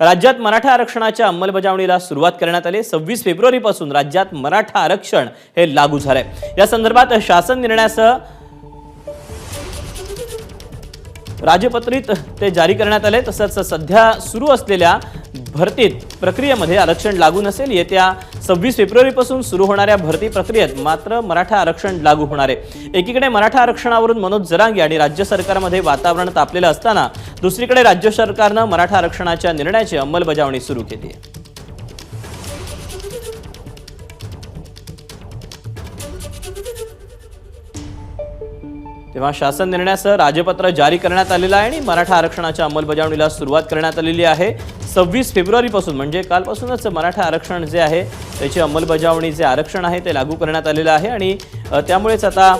राज्यात मराठा आरक्षणाच्या अंमलबजावणीला सुरुवात करण्यात आली. सव्वीस फेब्रुवारीपासून राज्यात मराठा आरक्षण हे लागू झालंय. या संदर्भात शासन निर्णयासह राजपत्रित ते जारी करण्यात आले. तसंच सध्या सुरू असलेल्या भरतीत प्रक्रियेमध्ये आरक्षण लागू नसेल येत्या सव्वीस फेब्रुवारीपासून सुरू होणाऱ्या भरती प्रक्रियेत मात्र मराठा आरक्षण लागू होणार आहे. एकीकडे मराठा आरक्षणावरून मनोज जरांगे आणि राज्य सरकारमध्ये वातावरण तापलेलं असताना दुसरीकडे राज्य सरकारनं मराठा आरक्षणाच्या निर्णयाची अंमलबजावणी सुरू केली आहे. तेव्हा शासन निर्णयासह राजपत्र जारी करण्यात आलेलं आहे आणि मराठा आरक्षणाच्या अंमलबजावणीला सुरुवात करण्यात आलेली आहे. सव्वीस फेब्रुवारीपासून म्हणजे कालपासूनच मराठा आरक्षण जे आहे त्याची अंमलबजावणी जे आरक्षण आहे ते लागू करण्यात आलेलं आहे आणि त्यामुळेच आता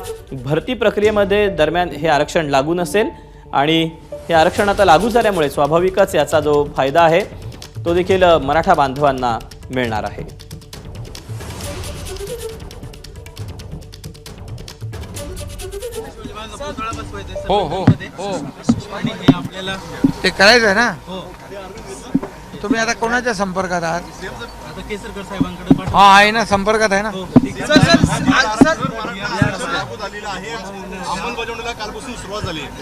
भरती प्रक्रियेमध्ये दरम्यान हे आरक्षण लागू नसेल आणि हे आरक्षण आता लागू झाल्यामुळे स्वाभाविकच याचा जो फायदा आहे तो देखील मराठा बांधवांना मिळणार आहे. हो हो हो. हे ते करायचं आहे ना? हो तुम्ही आता कोणाच्या संपर्कात आहात? हा आहे ना संपर्कात आहे ना? हो.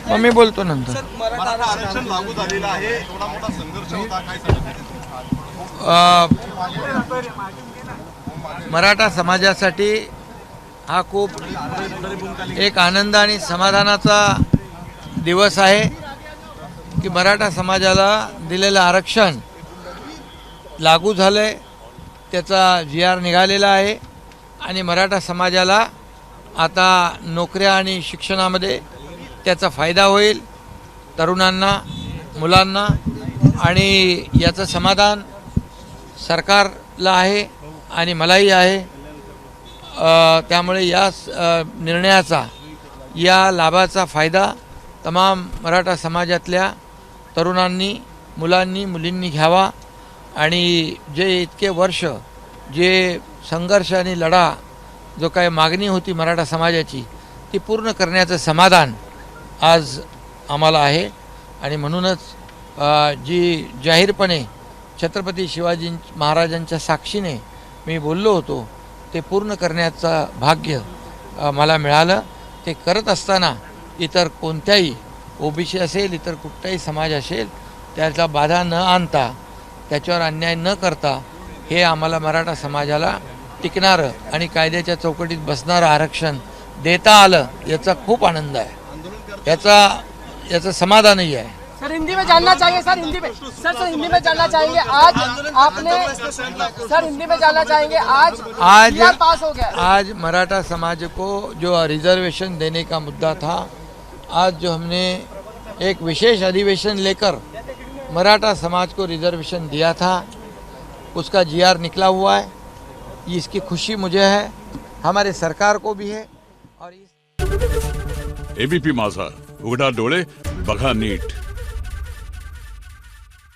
मग मी बोलतो नंतर. मराठा आरक्षण लागू झालेलं आहे. एवढा मोठा संघर्ष होता काय सांगता अ, मराठा समाजासाठी हा खूप एक आनंद आणि समाधानाचा दिवस आहे की मराठा समाजाला दिलेलं आरक्षण लागू झालं आहे त्याचा जी आर निघालेला आहे आणि मराठा समाजाला आता नोकऱ्या आणि शिक्षणामध्ये त्याचा फायदा होईल तरुणांना मुलांना आणि याचं समाधान सरकारला आहे आणि मलाही आहे. त्यामुळे या स- निर्णयाचा या लाभाचा फायदा तमाम मराठा समाजातल्या तरुणांनी मुलांनी मुलींनी घ्यावा आणि जे इतके वर्ष जे संघर्ष आणि लढा जो काय मागणी होती मराठा समाजाची ती पूर्ण करण्याचं समाधान आज आम्हाला आहे. आणि म्हणूनच जी जाहीरपणे छत्रपती शिवाजी महाराजांच्या साक्षीने मी बोललो होतो ते पूर्ण करण्याचं भाग्य मला मिळालं. ते करत असताना इतर कोणत्याही ओबीसी असेल इतर कुठलाही समाज असेल त्याचा बाधा न आणता त्याच्यावर अन्याय न करता हे आम्हाला मराठा समाजाला टिकणारं आणि कायद्याच्या चौकटीत बसणारं आरक्षण देता आलं याचा खूप आनंद आहे. याचा याचं समाधानही आहे. सर हिंदी में जानना चाहिए सर हिंदी में सर सर हिंदी में जानना चाहेंगे आज आपने सर हिंदी में जानना चाहेंगे आज आज पास हो गया। आज मराठा समाज को जो रिजर्वेशन देने का मुद्दा था आज जो हमने एक विशेष अधिवेशन लेकर मराठा समाज को रिजर्वेशन दिया था उसका जीआर निकला हुआ है। इसकी खुशी मुझे है हमारे सरकार को भी है और एबीपी माझा उघडा डोळे बघा नीट